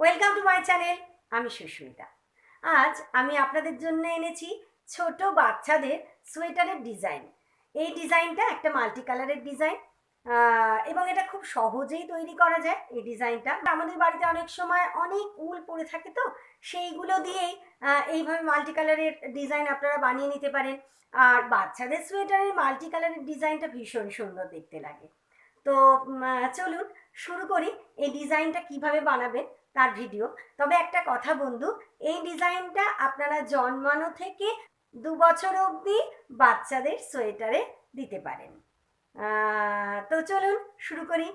Welcome to my channel আমি সুস্মিতা। আজ আমি আপনাদের জন্য এনেছি ছোট বাচ্চাদের সোয়েটারের ডিজাইন। এই ডিজাইনটা একটা মাল্টি কালারের ডিজাইন এবং এটা খুব সহজেই তৈরি করা যায় এই ডিজাইনটা। আমাদের বাড়িতে অনেক সময় অনেক উল পড়ে থাকে তো, সেইগুলো দিয়েই এইভাবে মাল্টি কালারের ডিজাইন আপনারা বানিয়ে নিতে পারেন। আর বাচ্চাদের সোয়েটারের মাল্টি কালারের ডিজাইনটা ভীষণ সুন্দর দেখতে লাগে। তো চলুন শুরু করি এই ডিজাইনটা কীভাবে বানাবেন। তার ভিডিও। তবে একটা কথা বন্ধু, এই ডিজাইনটা আপনারা জন্মানো থেকে দু বছর অবধি বাচ্চাদের সোয়েটারে দিতে পারেন। তো চলুন শুরু করি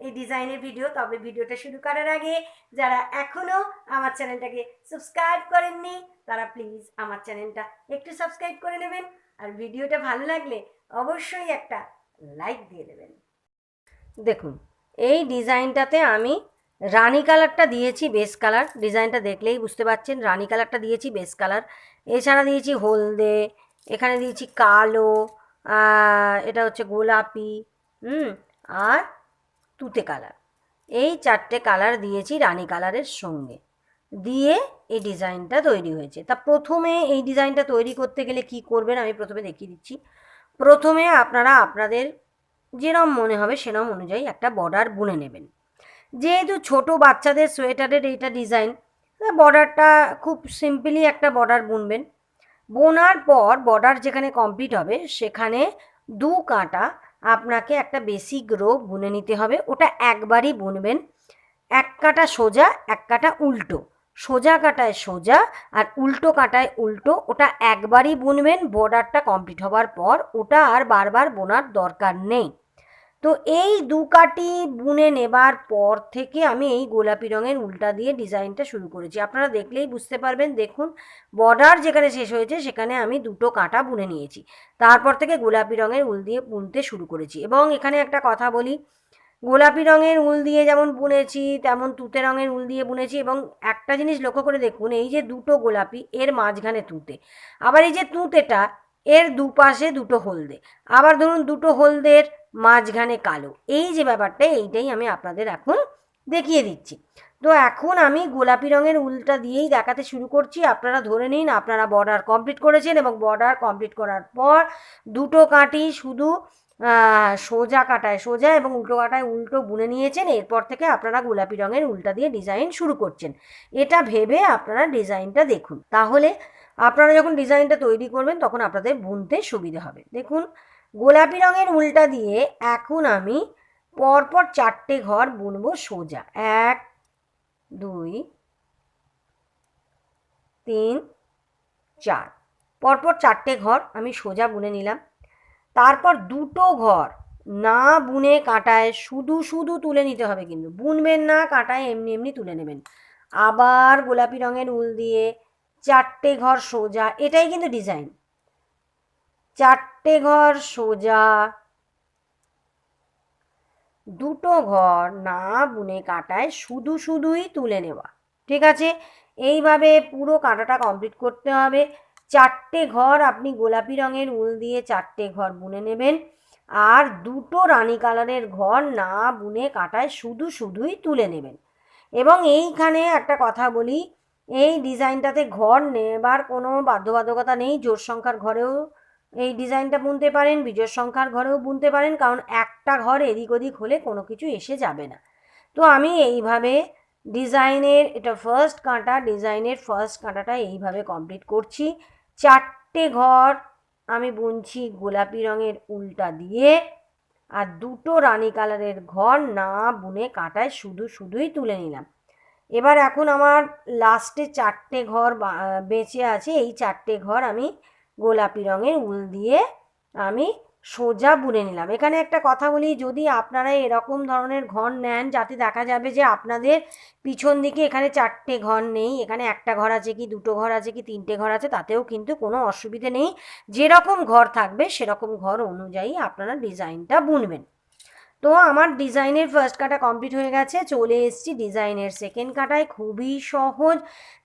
এই ডিজাইনের ভিডিও। তবে ভিডিওটা শুরু করার আগে যারা এখনও আমার চ্যানেলটাকে সাবস্ক্রাইব করেননি, তারা প্লিজ আমার চ্যানেলটা একটু সাবস্ক্রাইব করে নেবেন। আর ভিডিওটা ভালো লাগলে অবশ্যই একটা লাইক দিয়ে দেবেন। দেখুন, এই ডিজাইনটাতে আমি রানি কালারটা দিয়েছি বেস কালার। ডিজাইনটা দেখলেই বুঝতে পারছেন, রানি কালারটা দিয়েছি বেস কালার। এছাড়া দিয়েছি হলদে, এখানে দিয়েছি কালো এটা হচ্ছে গোলাপি, হুম, আর তুতে কালার। এই চারটে কালার দিয়েছি রানি কালারের সঙ্গে। দিয়ে এই ডিজাইনটা তৈরি হয়েছে। তা প্রথমে এই ডিজাইনটা তৈরি করতে গেলে কি করবেন আমি প্রথমে দেখিয়ে দিচ্ছি। প্রথমে আপনারা আপনাদের যেরম মনে হবে সেরম অনুযায়ী একটা বর্ডার বুনে নেবেন। যেহেতু ছোট বাচ্চাদের সোয়েটারের এইটা ডিজাইন বর্ডারটা খুব সিম্পলি একটা বর্ডার বুনবেন। বোনার পর বর্ডার যেখানে কমপ্লিট হবে, সেখানে দু কাঁটা আপনাকে একটা বেসিক রো বুনে নিতে হবে। ওটা একবারই বুনবেন। এক কাটা সোজা, এক কাটা উল্টো। সোজা কাটায় সোজা আর উল্টো কাটায় উল্টো, ওটা একবারই বুনবেন। বর্ডারটা কমপ্লিট হওয়ার পর ওটা আর বারবার বোনার দরকার নেই। তো এই দু কাটি বুনে নেবার পর থেকে আমি এই গোলাপি রঙের উল্টা দিয়ে ডিজাইনটা শুরু করেছি। আপনারা দেখলেই বুঝতে পারবেন। দেখুন বর্ডার যেখানে শেষ হয়েছে, সেখানে আমি দুটো কাঁটা বুনে নিয়েছি। তারপর থেকে গোলাপি রঙের উল দিয়ে বুনতে শুরু করেছি। এবং এখানে একটা কথা বলি, গোলাপি রঙের উল দিয়ে যেমন বুনেছি, তেমন তুতে রঙের উল দিয়ে বুনেছি। এবং একটা জিনিস লক্ষ্য করে দেখুন, এই যে দুটো গোলাপি, এর মাঝখানে তুতে। আবার এই যে তুতেটা এর দুপাশে দুটো হলদে। আবার ধরুন দুটো হলদের মাঝখানে কালো। এই যে ব্যাপারটা, এইটাই আমি আপনাদের এখন দেখিয়ে দিচ্ছি। তো এখন আমি গোলাপি রঙের উলটা দিয়েই দেখাতে শুরু করছি। আপনারা ধরে নিন, আপনারা বর্ডার কমপ্লিট করেছেন এবং বর্ডার কমপ্লিট করার পর দুটো কাটি শুধু সোজা কাটায়, সোজা এবং উল্টো কাটায় উল্টো বুনে নিয়েছেন। এরপর থেকে আপনারা গোলাপি রঙের উল্টা দিয়ে ডিজাইন শুরু করছেন। এটা ভেবে আপনারা ডিজাইনটা দেখুন। তাহলে আপনারা যখন ডিজাইনটা তৈরি করবেন, তখন আপনাদের বুনতে সুবিধে হবে। দেখুন, গোলাপি রঙের উল্টা দিয়ে এখন আমি পরপর চারটে ঘর বুনবো সোজা। এক, দুই, তিন, চার। পরপর চারটে ঘর আমি সোজা বুনে নিলাম। তারপর দুটো ঘর না বুনে কাটায় শুধু শুধু তুলে নিতে হবে কিন্তু। বুনবেন না, কাটায় এমনি এমনি তুলে নেবেন। আবার গোলাপি রঙের উল দিয়ে চারটে ঘর সোজা, এটাই কিন্তু ডিজাইন চারটে ঘর সোজা, দুটো ঘর না বুনে কাটায় শুধু শুধুই তুলে নেওয়া, ঠিক আছে? এইভাবে পুরো কাঁটাটা কমপ্লিট করতে হবে। চারটে ঘর আপনি গোলাপি রঙের উল দিয়ে চারটে ঘর বুনে নেবেন। আর দুটো রানী কালারের ঘর না বুনে কাটায় শুধু শুধুই তুলে নেবেন। এবং এইখানে একটা কথা বলি এই ডিজাইনটাতে ঘর নেবার কোনো বাধ্যবাধকতা নেই। জোর সংখ্যার ঘরেও এই ডিজাইনটা বুনতে পারেন, বিজোড় সংখ্যার ঘরেও বুনতে পারেন, কারণ একটা ঘর এদিক ওদিক হলে কোনো কিছু এসে যাবে না। তো আমি এইভাবে ডিজাইনের, এটা ফার্স্ট কাঁটা, ডিজাইনের ফার্স্ট কাঁটাটা এইভাবে কমপ্লিট করছি। চারটে ঘর আমি বুনছি গোলাপি রঙের উল্টা দিয়ে, আর দুটো রানী কালারের ঘর না বুনে কাঁটায় শুধু শুধুই তুলে নিলাম। এবার এখন আমার লাস্টে চারটে ঘর বেঁচে আছে। এই চারটে ঘর আমি গোলাপি রঙের উল দিয়ে আমি সোজা বুনে নিলাম। এখানে একটা কথা বলি, যদি আপনারা এরকম ধরনের ঘর নেন, যাতে দেখা যাবে যে আপনাদের পিছন দিকে এখানে চারটে ঘর নেই, এখানে একটা ঘর আছে কি, দুটো ঘর আছে কি, তিনটে ঘর আছে, তাতেও কিন্তু কোনো অসুবিধে নেই। যেরকম ঘর থাকবে, সেরকম ঘর অনুযায়ী আপনারা ডিজাইনটা বুনবেন। তো আমার ডিজাইনের ফার্স্ট কাটা কমপ্লিট হয়ে গেছে, চলে এসেছি ডিজাইনের সেকেন্ড কাটায়। খুবই সহজ,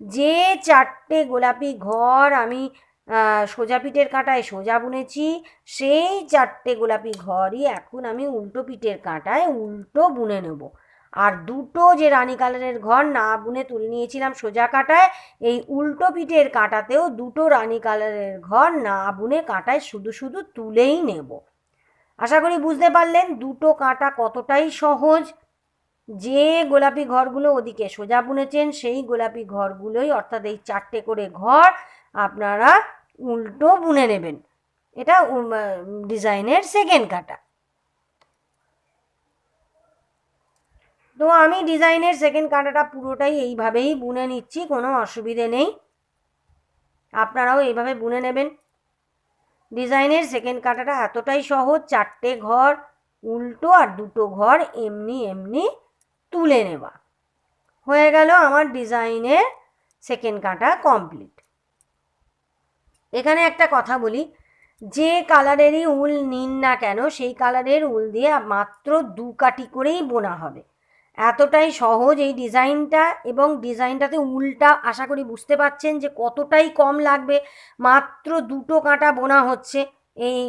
যে চারটে গোলাপি ঘর আমি সোজা পিঠের কাঁটায় সোজা বুনেছি, সেই চারটে গোলাপি ঘরই এখন আমি উল্টো পিঠের কাঁটায় উল্টো বুনে নেব। আর দুটো যে রানী কালারের ঘর না বুনে তুলে নিয়েছিলাম সোজা কাটায়, এই উল্টো পিঠের কাটাতেও দুটো রানী কালারের ঘর না বুনে কাটায় শুধু শুধু তুলেই নেব। আশা করি বুঝতে পারলেন, দুটো কাটা কতটাই সহজ। যে গোলাপি ঘরগুলো ওদিকে সোজা বুনেছেন, সেই গোলাপি ঘরগুলোই অর্থাৎ এই চারটে করে ঘর আপনারা উল্টো বুনে নেবেন। এটা ডিজাইনের সেকেন্ড কাটা। তো আমি ডিজাইনের সেকেন্ড কাঁটাটা পুরোটাই এইভাবেই বুনে নিচ্ছি, কোনো অসুবিধে নেই। আপনারাও এইভাবে বুনে নেবেন। ডিজাইনের সেকেন্ড কাটাটা এতটাই সহজ, চারটে ঘর, উল্টো আর দুটো ঘর এমনি এমনি তুলে নেওয়া। হয়ে গেল আমার ডিজাইনের সেকেন্ড কাঁটা কমপ্লিট এখানে একটা কথা বলি, যে কালারেরই উল নিন না কেন, সেই কালারের উল দিয়ে মাত্র দু কাটি করেই বোনা হবে। এতটাই সহজ এই ডিজাইনটা এবং ডিজাইনটাতে উলটা আশা করি বুঝতে পারছেন যে কতটাই কম লাগবে। মাত্র দুটো কাঁটা বোনা হচ্ছে এই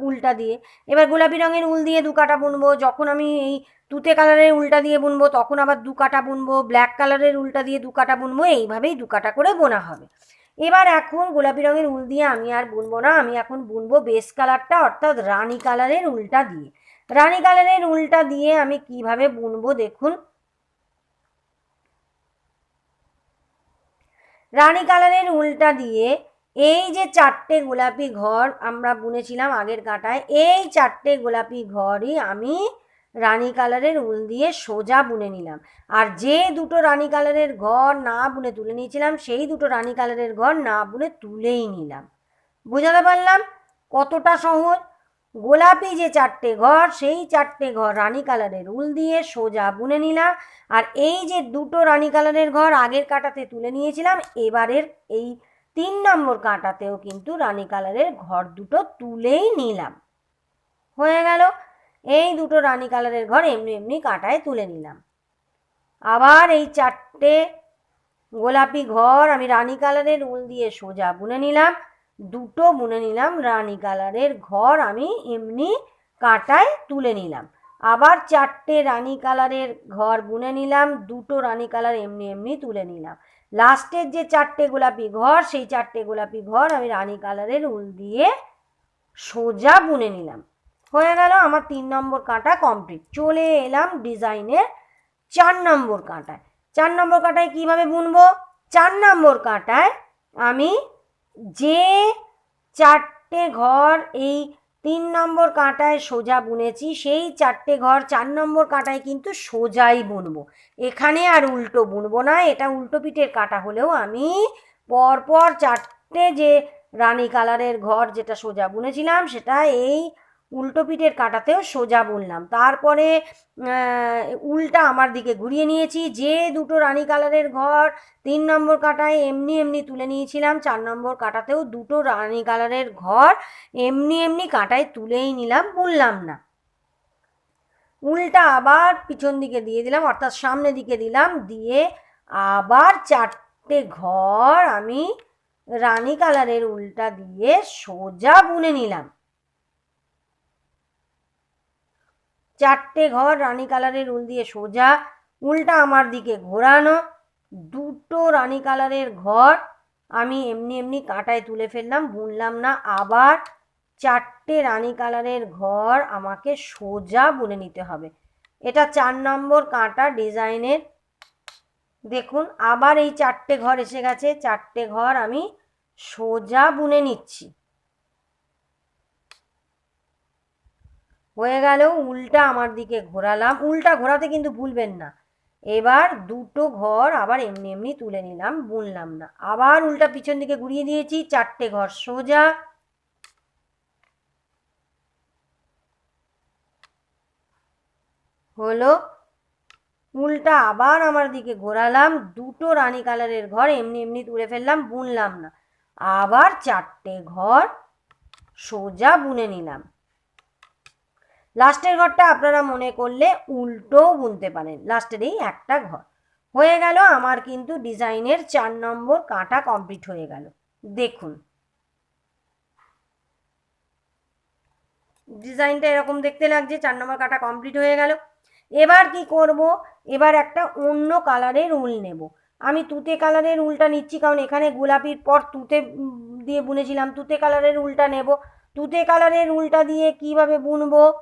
উলটা দিয়ে। এবার গোলাপি রঙের উল দিয়ে দু কাটা বুনবো। যখন আমি এই তুতে কালারের উলটা দিয়ে বুনবো, তখন আবার দু কাটা বুনবো। ব্ল্যাক কালারের উলটা দিয়ে দু কাটা বুনবো। এইভাবেই দু কাটা করে বোনা হবে। এবার এখন গোলাপি রঙের উল দিয়ে আমি আর বুনবো না। আমি এখন বুনবো বেস কালারটা, অর্থাৎ রানী কালারের উলটা দিয়ে। রানী কালারের উলটা দিয়ে আমি কীভাবে বুনবো দেখুন। রানী কালারের উলটা দিয়ে এই যে চারটে গোলাপি ঘর আমরা বুনেছিলাম আগের কাঁটায়, এই চারটে গোলাপি ঘরই আমি রানী কালারের উল দিয়ে সোজা বুনে নিলাম। আর যে দুটো রানী কালারের ঘর না বুনে তুলে নিয়েছিলাম, সেই দুটো রানী কালারের ঘর না বুনে তুলেই নিলাম। বোঝাতে পারলাম কতটা সহজ? গোলাপি যে চারটে ঘর, সেই চারটে ঘর রানী কালারের। উল দিয়ে সোজা বুনে নিলাম। আর এই যে দুটো রানী কালারের ঘর আগের কাঁটাতে তুলে নিয়েছিলাম, এবারের এই তিন নম্বর কাঁটাতেও কিন্তু রানী কালারের ঘর দুটো তুলেই নিলাম। হয়ে গেল। এই দুটো রানী কালারের ঘর এমনি এমনি কাঁটায় তুলে নিলাম। আবার এই চারটে গোলাপি ঘর আমি রানী কালারের উল দিয়ে সোজা বুনে নিলাম। দুটো বুনে নিলাম রানী কালারের ঘর আমি এমনি কাঁটায় তুলে নিলাম। আবার চারটে রানী কালারের ঘর বুনে নিলাম, দুটো রানী কালার এমনি এমনি তুলে নিলাম। লাস্টের যে চারটে গোলাপি ঘর, সেই চারটে গোলাপি ঘর আমি রানী কালারের উল দিয়ে সোজা বুনে নিলাম। হয়ে গেল আমার তিন নম্বর কাঁটা কমপ্লিট। চলে এলাম ডিজাইনের চার নম্বর কাঁটায়। চার নম্বর কাঁটায় কীভাবে বুনবো? চার নম্বর কাঁটায় আমি যে চারটে ঘর এই তিন নম্বর কাঁটায় সোজা বুনেছি, সেই চারটে ঘর চার নম্বর কাঁটায় কিন্তু সোজাই বুনবো। এখানে আর উল্টো বুনবো না, এটা উল্টো পিঠের কাঁটা হলেও আমি পরপর চারটে যে রানী কালারের ঘর যেটা সোজা বুনেছিলাম, সেটা এই উল্টো পিঠের কাটাতেও সোজা বুনলাম। তারপরে উল্টা আমার দিকে ঘুরিয়ে নিয়েছি। যে দুটো রানী কালারের ঘর, তিন নম্বর কাঁটায় এমনি এমনি তুলে নিয়েছিলাম। চার নম্বর কাটাতেও দুটো রানী কালারের ঘর, এমনি এমনি কাঁটায় তুলেই নিলাম, বুনলাম না। উল্টা আবার পিছন দিকে দিয়ে দিলাম, অর্থাৎ সামনের দিকে দিলাম, দিয়ে আবার চারটে ঘর আমি রানী কালারের উল্টা দিয়ে সোজা বুনে নিলাম। চারটে ঘর রানী কালারের উল দিয়ে সোজা, উল্টা আমার দিকে ঘোরানো। দুটো রানী কালারের ঘর আমি এমনি এমনি কাঁটায় তুলে ফেললাম, বুনলাম না। আবার চারটে রানী কালারের ঘর আমাকে সোজা বুনে নিতে হবে। এটা চার নম্বর কাঁটা ডিজাইনের। দেখুন, আবার এই চারটে ঘর এসে গেছে। চারটে ঘর আমি সোজা বুনে নিচ্ছি। হয়ে গেল উল্টা আমার দিকে ঘোরালাম। উল্টা ঘোরাতে কিন্তু ভুলবেন না। এবার দুটো ঘর আবার এমনি এমনি তুলে নিলাম, বুনলাম না। আবার উল্টা পিছন দিকে ঘুরিয়ে দিয়েছি, চারটে ঘর সোজা। হলো, উল্টা আবার আমার দিকে ঘোরালাম, দুটো রানী কালারের ঘর এমনি এমনি তুলে ফেললাম, বুনলাম না। আবার চারটে ঘর সোজা বুনে নিলাম। লাস্টের ঘরটা আপনারা মনে করলে উল্টোও বুনতে পারেন। লাস্টের এই একটা ঘর। হয়ে গেল, আমার কিন্তু ডিজাইনের চার নম্বর কাঁটা কমপ্লিট হয়ে গেল। দেখুন। ডিজাইনটা এরকম দেখতে লাগছে, চার নম্বর কাঁটা কমপ্লিট হয়ে গেল। এবার কি করব? এবার একটা অন্য কালারের উল নেব। আমি তুতে কালারের উলটা নিচ্ছি, কারণ এখানে গোলাপির পর তুতে দিয়ে বুনেছিলাম। তুতে কালারের উলটা নেব। তুতে কালারের উলটা দিয়ে কীভাবে বুনবো?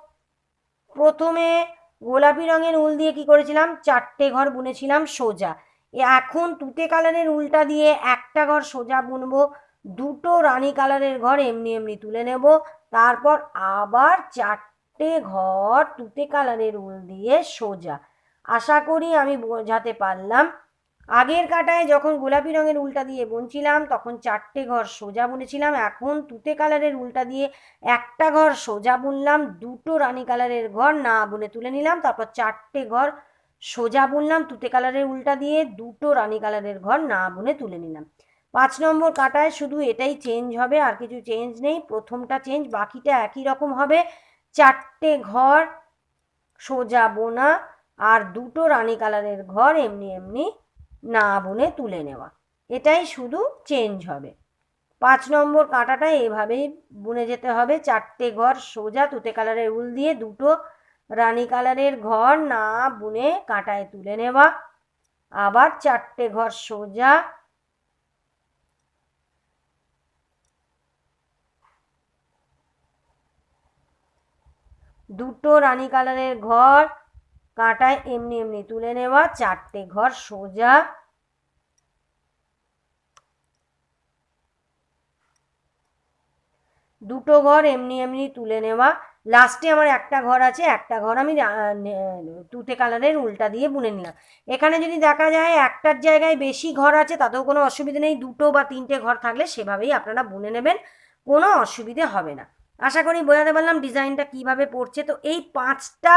প্রথমে গোলাপি রঙের উল দিয়ে কি করেছিলাম? চারটে ঘর বুনেছিলাম সোজা। এখন তুতে কালারের উলটা দিয়ে একটা ঘর সোজা বুনবো, দুটো রানী কালারের ঘর এমনি এমনি তুলে নেব, তারপর আবার চারটে ঘর তুতে কালারের উল দিয়ে সোজা। আশা করি আমি বোঝাতে পারলাম। আগের কাটায় যখন গোলাপি রঙের উলটা দিয়ে বুনছিলাম, তখন চারটে ঘর সোজা বুনেছিলাম। এখন তুতে কালারের উলটা দিয়ে একটা ঘর সোজা বুনলাম, দুটো রানী কালারের ঘর না বুনে তুলে নিলাম, তারপর চারটে ঘর সোজা বুনলাম, তুতে কালারের উলটা দিয়ে দুটো রানী কালারের ঘর না বুনে তুলে নিলাম। পাঁচ নম্বর কাটায় শুধু এটাই চেঞ্জ হবে, আর কিছু চেঞ্জ নেই। প্রথমটা চেঞ্জ বাকিটা একই রকম হবে। চারটে ঘর সোজা বোনা, আর দুটো রানী কালারের ঘর এমনি এমনি না বুনে তুলে নেওয়া। এটাই শুধু চেঞ্জ হবে। পাঁচ নম্বর কাঁটাটা এভাবেই বুনে যেতে হবে। চারটে ঘর সোজা তুতে কালারের উল দিয়ে দুটো রানী কালারের ঘর না বুনে কাঁটায় তুলে নেওয়া। আবার চারটে ঘর সোজা দুটো রানী কালারের ঘর কাঁটায় এমনি এমনি তুলে নেওয়া, চারটে ঘর সোজা। দুটো ঘর এমনি এমনি তুলে নেওয়া। লাস্টে আমার একটা ঘর আছে, একটা ঘর আমি তুতে কালারের উল্টা দিয়ে বুনে নিলাম। এখানে যদি দেখা যায় একটার জায়গায় বেশি ঘর আছে, তাতেও কোনো অসুবিধা নেই। দুটো বা তিনটে ঘর থাকলে সেভাবেই আপনারা বুনে নেবেন, কোনো অসুবিধে হবে না। আশা করি বোঝাতে পারলাম ডিজাইনটা কীভাবে পড়ছে। তো এই পাঁচটা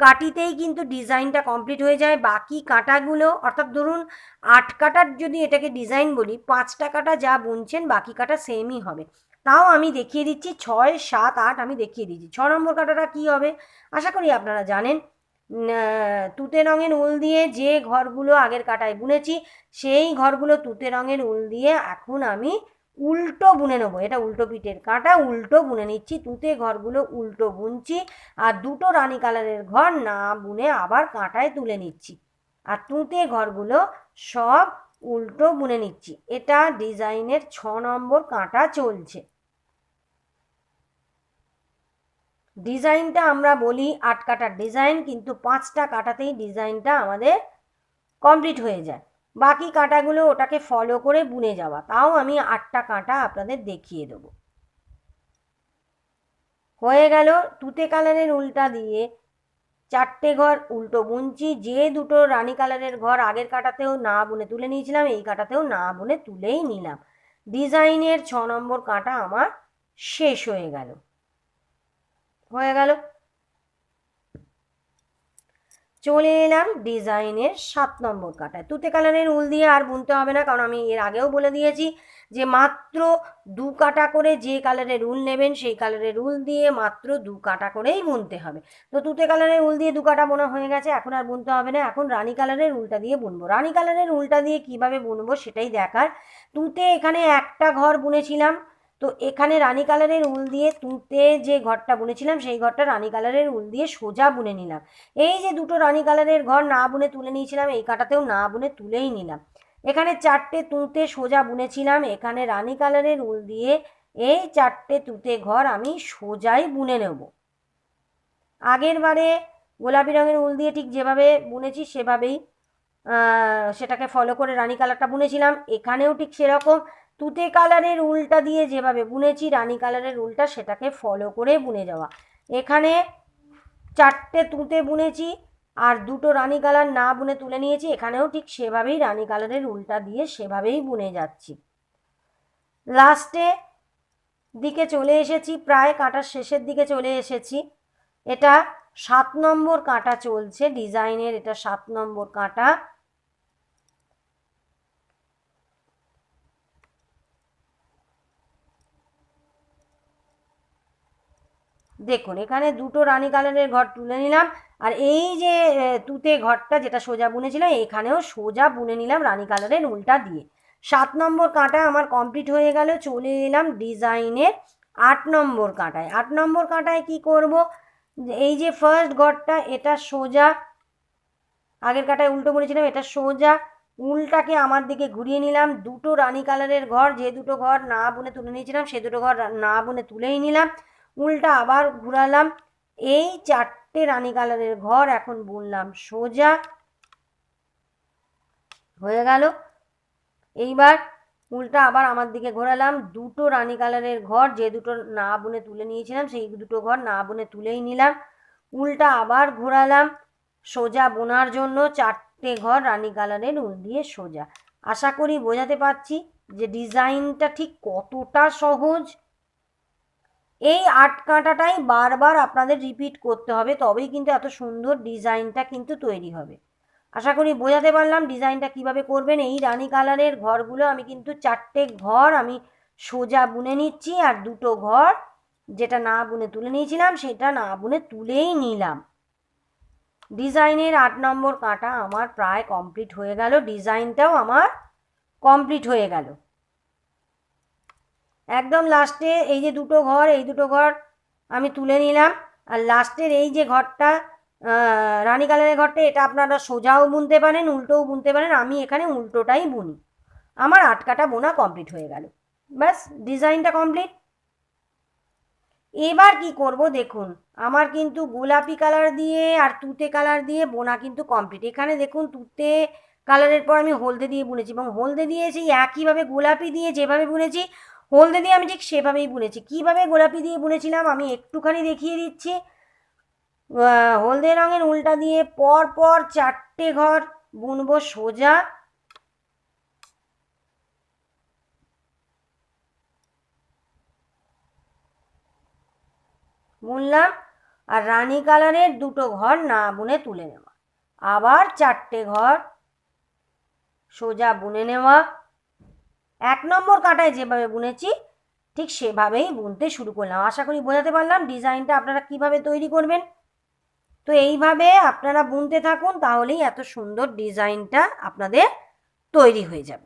কাটিতেই কিন্তু ডিজাইনটা কমপ্লিট হয়ে যায়। বাকি কাঁটাগুলো, অর্থাৎ ধরুন আট কাটার যদি এটাকে ডিজাইন বলি, পাঁচটা কাটা যা বুনছেন, বাকি কাটা সেমই হবে। তাও আমি দেখিয়ে দিচ্ছি, ছয়, সাত, আট আমি দেখিয়ে দিচ্ছি। ছ নম্বর কাটাটা কি হবে? আশা করি আপনারা জানেন। তুতে রঙের উল দিয়ে যে ঘরগুলো আগের কাটায় বুনেছি, সেই ঘরগুলো তুতে রঙের উল দিয়ে এখন আমি উল্টো বুনে নেব, এটা উল্টো পিঠের কাঁটা, উল্টো বুনে নিচ্ছি, তুতে ঘরগুলো উল্টো বুনছি, আর দুটো রানী কালারের ঘর না বুনে আবার কাঁটায় তুলে নিচ্ছি। আর তুঁতে ঘরগুলো সব উল্টো বুনে নিচ্ছি, এটা ডিজাইনের ছ নম্বর কাঁটা চলছে। ডিজাইনটা আমরা বলি আট কাটার ডিজাইন, কিন্তু পাঁচটা কাটাতেই ডিজাইনটা আমাদের কমপ্লিট হয়ে যায়। বাকি কাঁটাগুলো ওটাকে ফলো করে বুনে যাওয়া। তাও আমি আটটা কাঁটা আপনাদের দেখিয়ে দেবো। হয়ে গেল তুতে কালারের উল্টা দিয়ে চারটে ঘর উল্টো বুনছি। যে দুটো রানী কালারের ঘর আগের কাটাতেও না বুনে তুলে নিয়েছিলাম, এই কাটাতেও না বুনে তুলেই নিলাম। ডিজাইনের ছ নম্বর কাঁটা আমার শেষ হয়ে গেল। হয়ে গেল চলে এলাম ডিজাইনের সাত নম্বর কাটায়। তুতে কালারের উল দিয়ে আর বুনতে হবে না, কারণ আমি এর আগেও বলে দিয়েছি যে মাত্র দু কাটা করে যে কালারের উল নেবেন, সেই কালারের উল দিয়ে মাত্র দু কাটা করেই বুনতে হবে। তো তুতে কালারের উল দিয়ে দু কাটা বোনা হয়ে গেছে, এখন আর বুনতে হবে না, এখন রানী কালারের উলটা দিয়ে বুনবো। রানী কালারের উলটা দিয়ে কীভাবে বুনবো সেটাই দেখার। তুতে এখানে একটা ঘর বুনেছিলাম তো এখানে রানী কালারের উল দিয়ে তুঁতে যে ঘরটা বুনেছিলাম, সেই ঘরটা রানী কালারের উল দিয়ে সোজা বুনে নিলাম। এই যে দুটো রানী কালারের ঘর না বুনে তুলে নিয়েছিলাম, এই কাটাতেও না বুনে তুলেই নিলাম। এখানে চারটে তুঁতে সোজা বুনেছিলাম, এখানে রানী কালারের উল দিয়ে এই চারটে তুঁতে ঘর আমি সোজাই বুনে নেব। আগের বারে গোলাপি রঙের উল দিয়ে ঠিক যেভাবে বুনেছি সেভাবেই সেটাকে ফলো করে রানী কালারটা বুনেছিলাম, এখানেও ঠিক সেরকম। তুতে কালারের উলটা দিয়ে যেভাবে বুনেছি, রানী কালারের উলটা, সেটাকে ফলো করে বুনে যাওয়া। এখানে চারটে তুঁতে বুনেছি আর দুটো রানী কালার না বুনে তুলে নিয়েছি। এখানেও ঠিক সেভাবেই রানী কালারের উলটা দিয়ে সেভাবেই বুনে যাচ্ছি। লাস্টে দিকে চলে এসেছি, প্রায় কাঁটার শেষের দিকে চলে এসেছি। এটা সাত নম্বর কাঁটা চলছে, ডিজাইনের এটা সাত নম্বর কাঁটা। দেখুন, এখানে দুটো রানী কালারের ঘর তুলে নিলাম, আর এই যে তুতে ঘরটা যেটা সোজা বুনেছিলাম এখানেও সোজা বুনে নিলাম রানী কালারের উলটা দিয়ে। সাত নম্বর কাঁটা আমার কমপ্লিট হয়ে গেল, চলে এলাম ডিজাইনের আট নম্বর কাঁটায়। আট নম্বর কাঁটায় কি করব? এই যে ফার্স্ট ঘরটা, এটা সোজা, আগের কাটায় উল্টো বুনেছিলাম, এটা সোজা, উল্টাকে আমার দিকে ঘুরিয়ে নিলাম, দুটো রানী কালারের ঘর, যে দুটো ঘর না বুনে তুলে নিয়েছিলাম, সে দুটো ঘর না বুনে তুলেই নিলাম। উল্টা আবার ঘুরালাম। এই চারটে রানী কালারের ঘর এখন বুনলাম। সোজা হয়ে গেল। এইবার উল্টা আবার আমার দিকে ঘোরালাম। দুটো রানী কালারের ঘর, যে দুটো না বুনে তুলে নিয়েছিলাম, সেই দুটো ঘর না বুনে তুলেই নিলাম। উল্টা আবার ঘোরালাম সোজা বোনার জন্য। চারটে ঘর রানী কালারের উল দিয়ে সোজা। আশা করি বোঝাতে পারছি যে ডিজাইনটা ঠিক কতটা সহজ। এই আট কাঁটাটাই বারবার আপনাদের রিপিট করতে হবে, তবেই কিন্তু এত সুন্দর ডিজাইনটা কিন্তু তৈরি হবে। আশা করি বোঝাতে পারলাম ডিজাইনটা কীভাবে করবেন। এই রানী কালারের ঘরগুলো আমি কিন্তু চারটে ঘর আমি সোজা বুনে নিচ্ছি, আর দুটো ঘর যেটা না বুনে তুলে নিয়েছিলাম, সেটা না বুনে তুলেই নিলাম। ডিজাইনের আট নম্বর কাঁটা আমার প্রায় কমপ্লিট হয়ে গেল, ডিজাইনটাও আমার কমপ্লিট হয়ে গেল। একদম লাস্টে এই যে দুটো ঘর, এই দুটো ঘর আমি তুলে নিলাম। আর লাস্টের এই যে ঘরটা রানী কালারের ঘরটা, এটা আপনারা সোজাও বুনতে পারেন, উল্টোও বুনতে পারেন, আমি এখানে উল্টোটাই বুনি। আমার আটকাটা বোনা কমপ্লিট হয়ে গেল। ব্যাস ডিজাইনটা কমপ্লিট এবার কি করব দেখুন, আমার কিন্তু গোলাপি কালার দিয়ে আর তুতে কালার দিয়ে বোনা কিন্তু কমপ্লিট এখানে দেখুন, তুতে কালারের পর আমি হলদে দিয়ে বুনেছি এবং হলদে দিয়ে সেই একইভাবে গোলাপি দিয়ে যেভাবে বুনেছি হলদে দিয়ে আমি ঠিক সেভাবেই বুনেছি। কীভাবে গোলাপি দিয়ে বুনেছিলাম আমি একটুখানি দেখিয়ে দিচ্ছি। হলদে রঙের উল্টা দিয়ে পর পর চারটে ঘর বুনবো সোজা। বুনলাম আর রানী কালারের দুটো ঘর না বুনে তুলে নেওয়া। আবার চারটে ঘর সোজা বুনে নেওয়া। এক নম্বর কাঁটায় যেভাবে বুনেছি, ঠিক সেভাবেই বুনতে শুরু করলাম। আশা করি বোঝাতে পারলাম ডিজাইনটা আপনারা কীভাবে তৈরি করবেন। তো এইভাবে আপনারা বুনতে থাকুন, তাহলেই এত সুন্দর ডিজাইনটা আপনাদের তৈরি হয়ে যাবে।